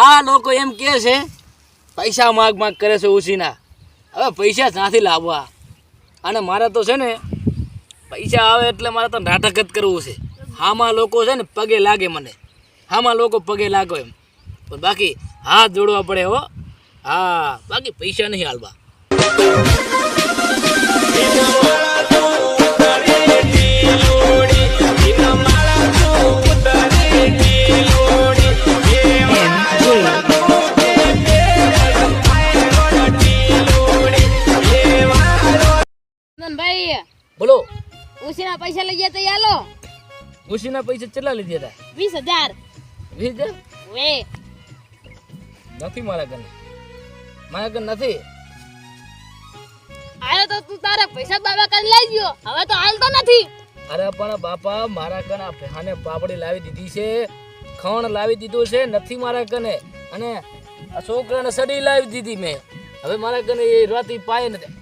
આ લોકો એમ કહે છે, પૈસા માગ માગ કરે છે ઉછીના. હવે પૈસા ક્યાંથી લાવવા? અને મારે તો છે ને, પૈસા આવે એટલે મારે તો નાટક જ કરવું છે. હામાં લોકો છે ને પગે લાગે મને. હામાં લોકો પગે લાગો એમ. પણ બાકી હાથ જોડવા પડે હો. હા, બાકી પૈસા નહીં હાલવા. પૈસા લઈ ગયા તો યાલો ઉસીના પૈસા કેટલા લીધા હતા વીસ હજાર. વીસ હજાર? વે નથી મારા ઘરે. મારા ઘરે નથી. આયો તો તું તારા પૈસા બાબા કરી લઈ ગયો હવે તો હાલતો નથી. અરે પણ બાપા મારા કને આ ભેહાને પાપડી લાવી દીધી છે. ખણ લાવી દીધું છે નથી મારા કને અને આ છોકરાને સડી લાવી દીધી મેં. હવે મારા કને એ રાતી પાય નથી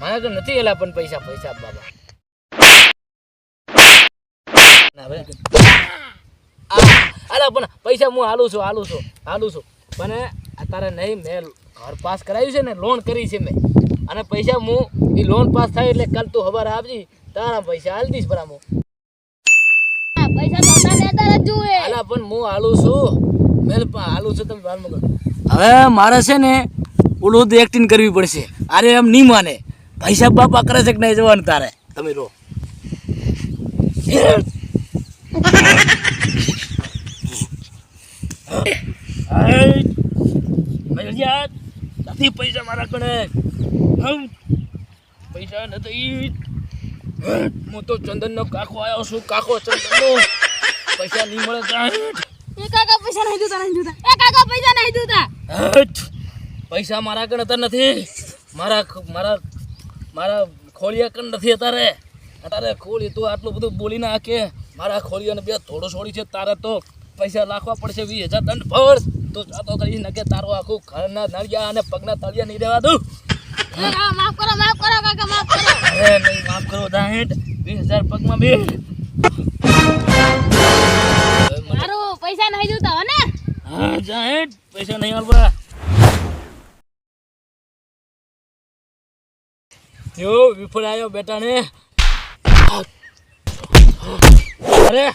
મારા કને નથી એલા પણ પૈસા પૈસા બાબા. અલા પણ પૈસા હું હાલું છું હાલું છું હાલું છું. પણ અત્યારે નહીં મેં ઘર પાસ કરાવ્યું છે ને લોન કરી છે મેં. અને પૈસા હું એ લોન પાસ થાય એટલે કાલ તું ખબર આપજી તારા પૈસા હાલ દઈશ બરાબર પૈસા તો જુએ પણ હું હાલું છું. મેલ પણ હાલું છું તમે બાર હવે મારે છે ને ઓલું તો એક્ટિંગ કરવી પડશે. અરે એમ નહીં માને. પૈસા બાપા કરે છે કે નહીં જવાનું તારે? તમે રો. નથી પૈસા મારા કણે. પૈસા નથી. હું તો ચંદનનો કાકો આવ્યો છું કાકો ચંદનનો. પૈસા નહીં મળે એ કાકા પૈસા નહીં જોતા નહીં જોતા. એ કાકા પૈસા નહીં જોતા. પૈસા મારા કણ અત્યારે નથી. મારા મારા મારા ખોળિયા કણ નથી અત્યારે. અત્યારે ખોળી તું આટલું બધું બોલી નાખે. મારા ખોળિયાને બે થોડો છોડી છે તારે તો પૈસા લાખવા પડશે વીસ હજાર દંડ ભર. તો જાતો કરી નકે તારો આખું ઘરના નળિયા અને પગના તળિયા નહીં રહેવા દઉં. માફ કરો માફ કરો કાકા માફ કરો. અરે નહીં માફ કરો દાહેટ વીસ હજાર પગમાં બે મારું પૈસા નહીં જોતા હો ને? હા જાહેટ પૈસા નહીં હાલવા જો વિફળ આવ્યો બેટાને. અરે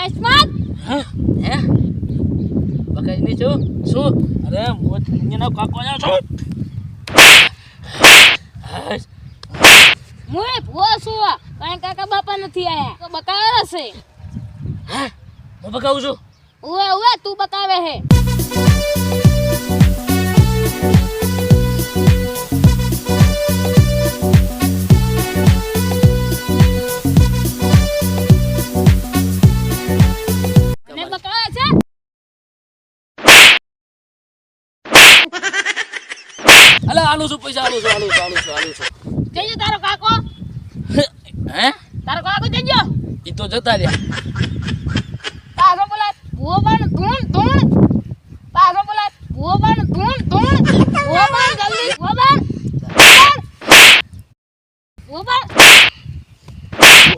કિસ્મત? હા? નહીં છું શું? અરે મોત અહીંયા કાકો આવ્યો છું. મુએ ભૂવો છું. કાંઈ કાકા બાપા નથી આયા. તો બકાવે છે હા? હું બકાવું છું? ઉવે ઉવે તું બકાવે હે. આલું છું પૈસા આલું છું આલું છું આલું છું આલું છું. જઈજો તારો કાકો. હે? તારો કાકો જઈજો એ તો જતા રહ્યા. પાછો બોલા ભૂવો પણ ધૂણ ધૂણ. પાછો બોલા ભૂવો પણ ધૂણ ધૂણ. ભૂવો પણ જલ્દી ભૂવો પણ ભૂવો પણ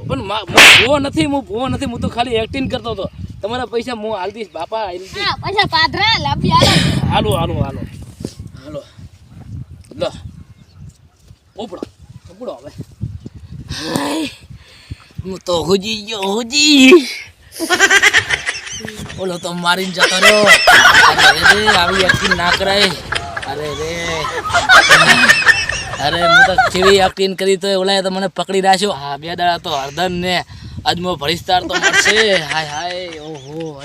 પણ હું ભૂવો નથી હું ભૂવો નથી હું તો ખાલી એક્ટિંગ કરતો હતો. તમારા પૈસા હું હાલ દઈશ બાપા પૈસા પાથરા હાલો હાલો હાલો હાલો. લો. ઉપડો ઉપડો હવે. હું તો હુજી ગયો, હુજી. ઓલો તો મારીને જતો રહ્યો. આવી યકીન ના કરાય. અરે રે. અરે, હું તો કેવી યકીન કરી તો ઓલાએ તો મને પકડી રાખ્યો. હા, બે દાડા તો હરદન ને અજમો ભરીસ્તાર તો મળશે. હાય હાય, ઓહો